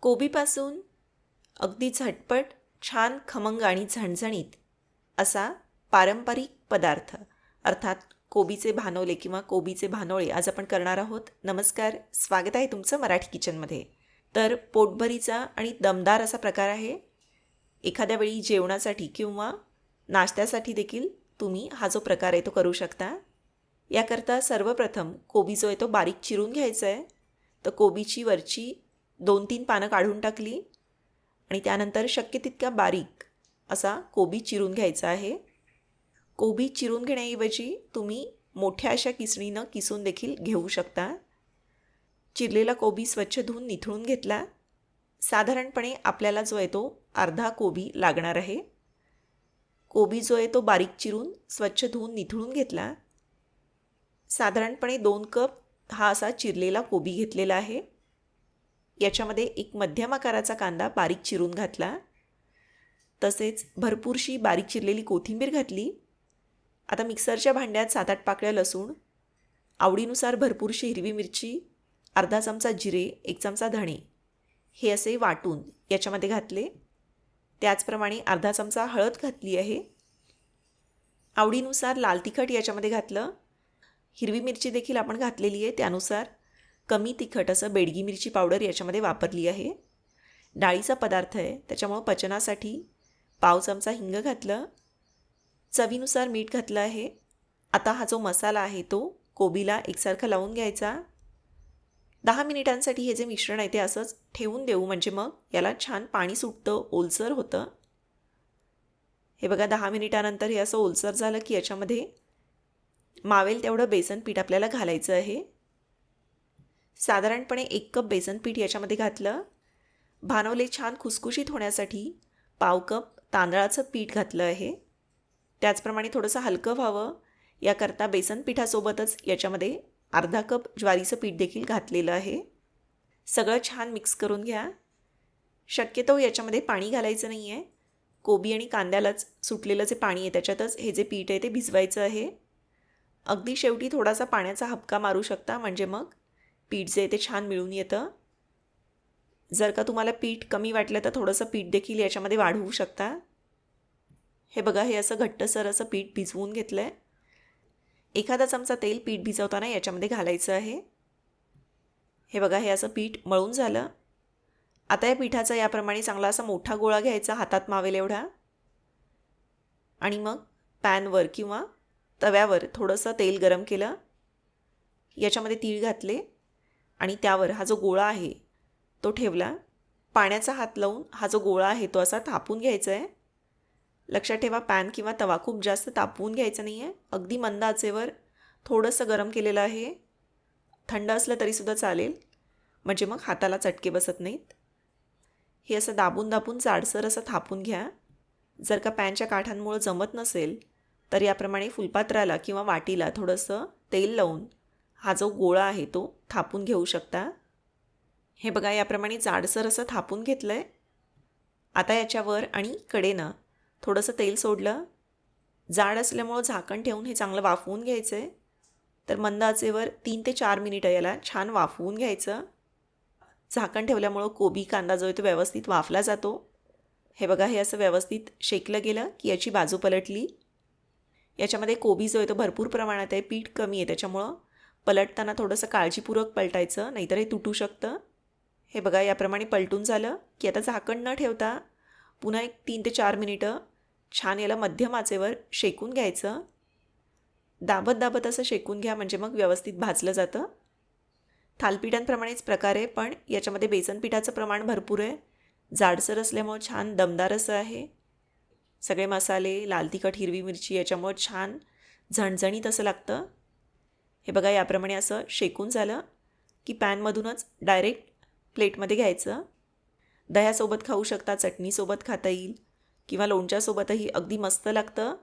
कोबीपासून अगदी झटपट छान खमंग आणि झणझणीत असा पारंपरिक पदार्थ. अर्थात कोबीचे भानवले किंवा कोबीचे भानोळे आज आपण करणार आहोत. नमस्कार स्वागत आहे तुमचं मराठी किचनमध्ये. तर पोटभरीचा आणि दमदार असा प्रकार आहे. एखाद्या वेळी जेवणासाठी किंवा नाश्त्यासाठी देखील तुम्ही हा जो प्रकार आहे तो करू शकता. याकरता सर्वप्रथम कोबी जो आहे तो बारीक चिरून घ्यायचा आहे. तर कोबीची वरची दोन तीन पानं काढून टाकली आणि त्यानंतर शक्य तितक्या बारीक असा कोबी चिरून घ्यायचा आहे. कोबी चिरून घेण्याऐवजी तुम्ही मोठ्या अशा किसणीनं किसून देखील घेऊ शकता. चिरलेला कोबी स्वच्छ धुवून निथळून घेतला. साधारणपणे आपल्याला जो आहे तो अर्धा कोबी लागणार आहे. कोबी जो आहे तो बारीक चिरून स्वच्छ धुवून निथळून घेतला. साधारणपणे दोन कप हा असा चिरलेला कोबी घेतलेला आहे. याच्यामध्ये एक मध्यम आकाराचा कांदा बारीक चिरून घातला. तसेच भरपूरशी बारीक चिरलेली कोथिंबीर घातली. आता मिक्सरच्या भांड्यात सात आठ पाकळ्या लसूण आवडीनुसार भरपूरशी हिरवी मिरची अर्धा चमचा जिरे एक चमचा धणे हे असे वाटून याच्यामध्ये घातले. त्याचप्रमाणे अर्धा चमचा हळद घातली आहे. आवडीनुसार लाल तिखट याच्यामध्ये घातलं. हिरवी मिरची देखील आपण घातलेली आहे त्यानुसार. कमी तिखट असं बेडगी मिरची पावडर याच्यामध्ये वापरली आहे. डाळीचा पदार्थ आहे. त्याच्यामुळं पचनासाठी पाव चमचा हिंग घातलं. चवीनुसार मीठ घातलं आहे. आता हा जो मसाला आहे तो कोबीला एकसारखा लावून घ्यायचा. दहा मिनिटांसाठी हे जे मिश्रण आहे ते असंच ठेवून देऊ. म्हणजे मग याला छान पाणी सुटतं ओलसर होतं. हे बघा दहा मिनिटानंतर हे असं ओलसर झालं की याच्यामध्ये मावेल तेवढं बेसन पीठ आपल्याला घालायचं आहे. साधारणपणे एक कप बेसन पीठ याच्यामध्ये घातलं. भानवले छान खुसखुशीत होण्यासाठी पाव कप तांदळाचं पीठ घातलं आहे. त्याचप्रमाणे थोडंसं हलकं व्हावं. याकरता बेसन पिठासोबतच याच्यामध्ये अर्धा कप ज्वारीचं पीठ देखील घातलेलं आहे. सगळं छान मिक्स करून घ्या. शक्यतो याच्यामध्ये पाणी घालायचं नाही आहे कोबी आणि कांद्यालाच सुटलेलं जे पाणी आहे त्याच्यातच हे जे पीठ आहे ते भिजवायचं आहे. अगदी शेवटी थोडासा पाण्याचा हपका मारू शकता. म्हणजे मग पीठ जे ते छान मिळून येतं. जर का तुम्हाला पीठ कमी वाटलं तर थोडंसं पीठ देखील याच्यामध्ये वाढवू शकता. हे बघा हे असं घट्टसर असं पीठ भिजवून घेतलं आहे एखादा चमचा तेल पीठ भिजवताना याच्यामध्ये घालायचं आहे. हे बघा हे असं पीठ मळून झालं. आता या पिठाचा याप्रमाणे चांगला असा मोठा गोळा घ्यायचा हातात मावेल एवढा. आणि मग पॅनवर किंवा तव्यावर थोडंसं तेल गरम केलं. याच्यामध्ये तीळ घातले. आणि त्यावर हा जो गोळा आहे तो ठेवला. पाण्याचा हात लावून हा जो गोळा आहे तो असा तापून घ्यायचा आहे लक्षात ठेवा पॅन किंवा तवा खूप जास्त तापवून घ्यायचा नाही आहे अगदी मंद आचेवर थोडंसं गरम केलेलं आहे. थंड असलं तरीसुद्धा चालेल. म्हणजे मग हाताला चटके बसत नाहीत. हे असं दाबून दाबून जाडसर असं थापून घ्या. जर का पॅनच्या काठांमुळं जमत नसेल तर याप्रमाणे फुलपात्राला किंवा वाटीला थोडंसं तेल लावून हा जो गोळा आहे तो थापून घेऊ शकता? हे बघा याप्रमाणे जाडसर असं थापून घेतलं आहे आता याच्यावर आणि कडेनं थोडंसं तेल सोडलं. जाड असल्यामुळं झाकण ठेवून हे चांगलं वाफवून घ्यायचं आहे तर मंद आचेवर तीन ते चार मिनिटं याला छान वाफवून घ्यायचं. झाकण ठेवल्यामुळं कोबी कांदा जो आहे तो व्यवस्थित वाफला जातो. हे बघा हे असं व्यवस्थित शेकलं गेलं की याची बाजू पलटली. याच्यामध्ये कोबी जो आहे तो भरपूर प्रमाणात आहे पीठ कमी आहे त्याच्यामुळं. पलटताना थोडंसं काळजीपूर्वक पलटायचं नाहीतर हे तुटू शकतं. हे बघा याप्रमाणे पलटून झालं की आता झाकण न ठेवता पुन्हा एक तीन ते चार मिनिटं छान याला मध्यम आचेवर शेकून घ्यायचं. दाबत दाबत असं शेकून घ्या म्हणजे मग व्यवस्थित भाजलं जातं. थालपिठांप्रमाणेच प्रकार आहे पण याच्यामध्ये बेसन पिठाचं प्रमाण भरपूर आहे. जाडसर असल्यामुळं छान दमदार असं आहे. सगळे मसाले लाल तिखट हिरवी मिरची याच्यामुळं छान झणझणीत असं लागतं. हे बघा याप्रमाणे असं शेकून झालं की पॅनमधूनच डायरेक्ट प्लेटमध्ये घ्यायचं. दह्यासोबत खाऊ शकता चटणीसोबत खाता येईल किंवा लोणच्यासोबतही. अगदी मस्त लागतं.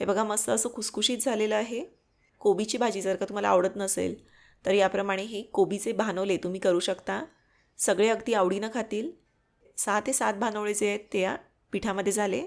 हे बघा मस्त असं खुसखुशीत झालेलं आहे. कोबीची भाजी जर का तुम्हाला आवडत नसेल तर याप्रमाणे हे कोबीचे भानवले तुम्ही करू शकता. सगळे अगदी आवडीनं खातील. सहा ते सात भानवळे जे आहेत ते या पिठामध्ये झाले.